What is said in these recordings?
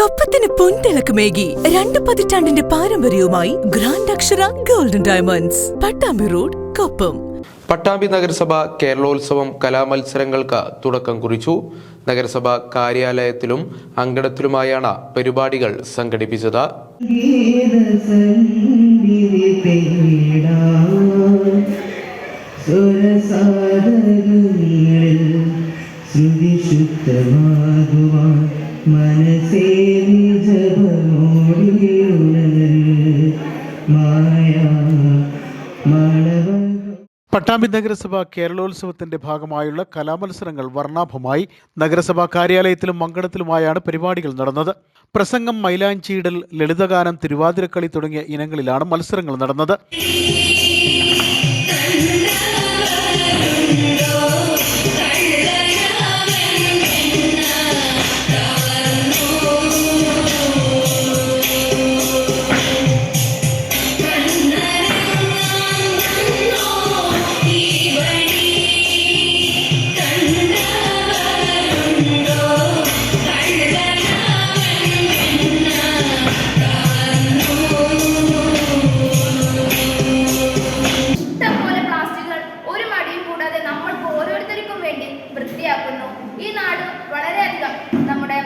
കൊപ്പത്തിന് പൊൻതിളക്കമേകി രണ്ട് പതിറ്റാണ്ടിന്റെ പാരമ്പര്യവുമായി grand Akshara golden diamonds Pattambi road Koppam. Pattambi നഗരസഭ കേരളോത്സവം കലാമത്സരങ്ങൾക്ക് തുടക്കം കുറിച്ചു. നഗരസഭ കാര്യാലയത്തിലും അങ്കണത്തിലുമായാണ് പരിപാടികൾ സംഘടിപ്പിച്ചത്. സുരസാധകങ്ങളിൽ ശ്രുതിശുദ്ധമാകുവാൻ പട്ടാമ്പി നഗരസഭ കേരളോത്സവത്തിന്റെ ഭാഗമായുള്ള കലാമത്സരങ്ങൾ വർണാഭമായി. നഗരസഭാ കാര്യാലയത്തിലും മങ്കണത്തിലുമായാണ് പരിപാടികൾ നടന്നത്. പ്രസംഗം മൈലാഞ്ചിയിടൽ ലളിതഗാനം തിരുവാതിരക്കളി തുടങ്ങിയ ഇനങ്ങളിലാണ് മത്സരങ്ങൾ നടന്നത്. ഈ നാട് വളരെയധികം നമ്മുടെ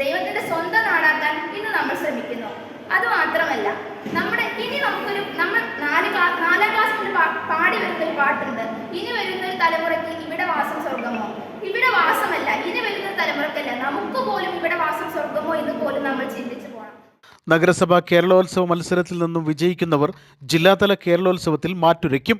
ദൈവത്തിന്റെ സ്വന്തം നാടാക്കാൻ ഇന്ന് നമ്മൾ ശ്രമിക്കുന്നു. അതുമാത്രമല്ല നമ്മുടെ ഇനി നമുക്കൊരു നമ്മൾ നാല് നാലാം ക്ലാസ് പാടി വരുന്ന ഒരു പാട്ടുണ്ട്. ഇനി വരുന്ന ഒരു തലമുറയ്ക്ക് ഇവിടെ വാസം സ്വർഗമോ ഇവിടെ വാസമല്ല ഇനി വരുന്ന തലമുറയ്ക്കല്ല. നമുക്ക് പോലും ഇവിടെ വാസം സ്വർഗമോ എന്ന് പോലും നമ്മൾ ചിന്തിച്ചു പോകണം നഗരസഭ കേരളോത്സവ മത്സരത്തിൽ നിന്നും വിജയിക്കുന്നവർ ജില്ലാതല കേരളോത്സവത്തിൽ മാറ്റുരയ്ക്കും.